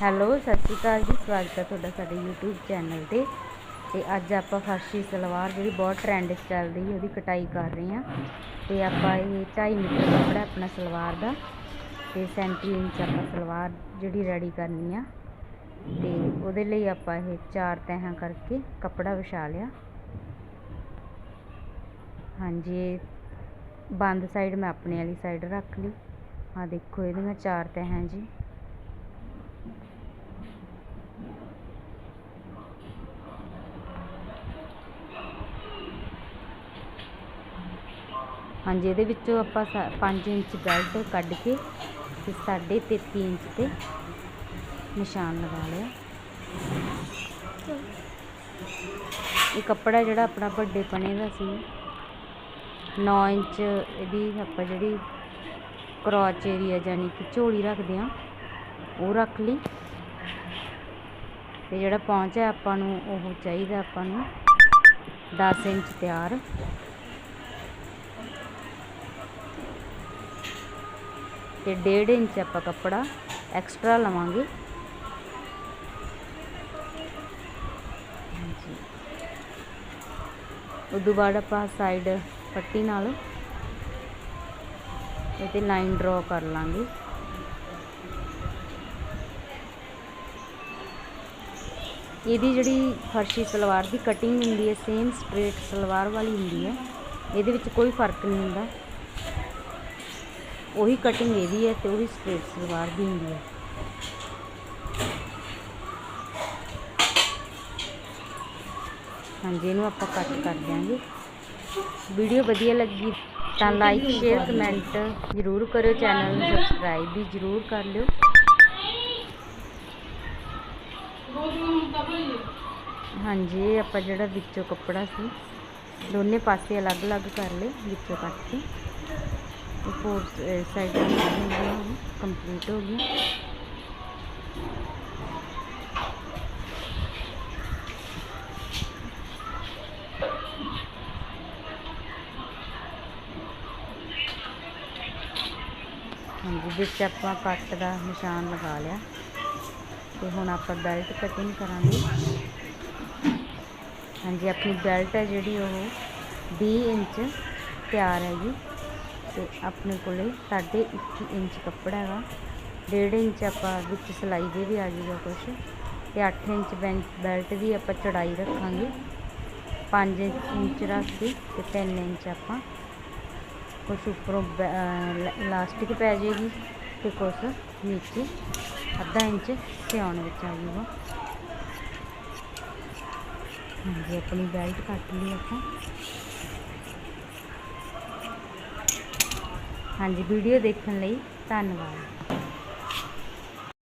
Hello, ਸਤਿ ਸ਼੍ਰੀ ਅਕਾਲ ਜੀ। ਸਵਾਗਤ ਹੈ ਤੁਹਾਡਾ ਸਾਡੇ YouTube ਚੈਨਲ ਤੇ। ਤੇ ਅੱਜ ਆਪਾਂ ਫਰਸ਼ੀ ਸਲਵਾਰ ਜਿਹੜੀ ਬਹੁਤ ਟ੍ਰੈਂਡ 'ਚ ਚੱਲ ਰਹੀ ਹੈ, ਉਹਦੀ ਕਟਾਈ ਕਰ ਰਹੇ ਹਾਂ। ਤੇ ਆਪਾਂ ਇਹ 2.5 ਮੀਟਰ ਕੱਪੜਾ ਆਪਣਾ ਸਲਵਾਰ ਦਾ। ਤੇ 37 ਇੰਚ ਆਪਾਂ ਸਲਵਾਰ ਜਿਹੜੀ ਰੈਡੀ ਕਰਨੀ ਆ। ਤੇ ਉਹਦੇ ਲਈ ਆਪਾਂ ਇਹ ਚਾਰ ਤਹਾਂ ਕਰਕੇ ਕੱਪੜਾ ਵਿਛਾ ਲਿਆ। ਹਾਂਜੀ, ਇਹ ਬੰਦ ਸਾਈਡ ਮੈਂ ਆਪਣੇ ਵਾਲੀ ਸਾਈਡ ਰੱਖ ਲਈ। ਆ ਦੇਖੋ ਇਹਦੀਆਂ ਚਾਰ ਤਹਾਂ ਜੀ। ਹਾਂਜੀ, ਇਹਦੇ ਵਿੱਚੋਂ ਆਪਾਂ 5 ਇੰਚ ਬੈਲਟ ਕੱਢ ਕੇ ਤੇ ਸਾਢੇ 33 ਇੰਚ ਤੇ ਨਿਸ਼ਾਨ ਲਗਾ ਲਿਆ। ਇਹ ਕੱਪੜਾ ਜਿਹੜਾ ਆਪਣਾ ਵੱਡੇ ਪਨੇ ਦਾ ਸੀ। 9 ਇੰਚ ਇਹਦੀ ਆਪਾਂ ਜਿਹੜੀ ਕਰੋਚ ਏਰੀਆ ਜਾਨੀ ਕਿ ਝੋਲੀ ਰੱਖਦੇ ਆ ਉਹ ਰੱਖ ਲਈ। ਤੇ ਜਿਹੜਾ ਪਹੁੰਚ ਹੈ ਆਪਾਂ ਨੂੰ ਉਹ ਚਾਹੀਦਾ ਆਪਾਂ ਨੂੰ 10 ਇੰਚ ਤਿਆਰ। ਤੇ 1.5 ਇੰਚ ਆਪਾਂ ਕੱਪੜਾ ਐਕਸਟਰਾ ਲਵਾਂਗੇ। ਹਾਂਜੀ। ਉਦੋਂ ਬਾਅਦ ਆਪਾਂ ਸਾਈਡ ਪੱਟੀ ਨਾਲ ਇਹ ਤੇ ਲਾਈਨ ਡਰਾ ਕਰ ਲਾਂਗੇ। ਇਹਦੀ ਜਿਹੜੀ ਫਰਸ਼ੀ ਸਲਵਾਰ ਦੀ ਕਟਿੰਗ ਹੁੰਦੀ ਹੈ ਸੇਮ ਸਟ੍ਰੇਟ ਸਲਵਾਰ ਵਾਲੀ ਹੁੰਦੀ ਹੈ। ਇਹਦੇ ਵਿੱਚ ਕੋਈ ਫ਼ਰਕ ਨਹੀਂ ਹੁੰਦਾ। ਉਹੀ ਕਟਿੰਗ ਇਹਦੀ ਹੈ ਤੇ ਉਹੀ ਸਟ੍ਰੇਟ ਸਲਵਾਰ ਦੀ ਹੁੰਦੀ ਹੈ। ਹਾਂਜੀ, ਇਹਨੂੰ ਆਪਾਂ ਕੱਟ ਕਰ ਦਿਆਂਗੇ। ਵੀਡੀਓ ਵਧੀਆ ਲੱਗੀ ਤਾਂ ਲਾਈਕ ਸ਼ੇਅਰ ਕਮੈਂਟ ਜ਼ਰੂਰ ਕਰਿਓ ਚੈਨਲ ਨੂੰ ਸਬਸਕ੍ਰਾਈਬ ਵੀ ਜ਼ਰੂਰ ਕਰ ਲਿਓ। ਹਾਂਜੀ, ਇਹ ਆਪਾਂ ਜਿਹੜਾ ਵਿੱਚੋਂ ਕੱਪੜਾ ਸੀ, ਦੋਨੇ ਪਾਸੇ ਅਲੱਗ-ਅਲੱਗ ਕਰ ਲਏ, ਵਿੱਚੋਂ ਕੱਟ ਕੇ। ਇਹ ਫੋਰ ਸਾਈਡਾਂ ਕੰਪਲੀਟ ਹੋ ਗਈ ਹਾਂਜੀ, ਵਿੱਚ ਆਪਾਂ ਕੱਟ ਦਾ ਨਿਸ਼ਾਨ ਲਗਾ ਲਿਆ। ਤੇ ਹੁਣ ਆਪਾਂ ਬੈਲਟ ਕਟਿੰਗ ਕਰਾਂਗੇ। ਹਾਂਜੀ, ਆਪਣੀ ਬੈਲਟ ਹੈ ਜਿਹੜੀ ਉਹ 20 ਇੰਚ ਤਿਆਰ ਹੈਗੀ ਤੇ ਆਪਣੇ ਕੋਲੇ ਸਾਢੇ 21 ਇੰਚ ਕੱਪੜਾ ਹੈਗਾ। 1.5 ਇੰਚ ਆਪਾਂ ਵਿੱਚ ਸਿਲਾਈ ਦੇ ਵੀ ਆ ਜਾਊਗਾ ਕੁਛ ਤੇ 8 ਇੰਚ ਬੈਲਟ ਦੀ ਆਪਾਂ ਚੜਾਈ ਰੱਖਾਂਗੇ। 5 ਇੰਚ ਰੱਖ ਕੇ ਤੇ 3 ਇੰਚ ਆਪਾਂ ਕੁਛ ਉੱਪਰੋਂ ਇਲਾਸਟਿਕ ਪੈ ਜਾਏਗੀ ਤੇ ਕੁਛ ਨੀਚੇ ਅੱਧਾ ਇੰਚ ਸਿਉਣ ਵਿੱਚ ਆ ਜਾਊਗਾ। ਹਾਂਜੀ, ਆਪਣੀ ਬੈਲਟ ਕੱਟ ਲਈ ਆਪਾਂ। ਹਾਂਜੀ ਵੀਡੀਓ ਦੇਖਣ ਲਈ ਧੰਨਵਾਦ।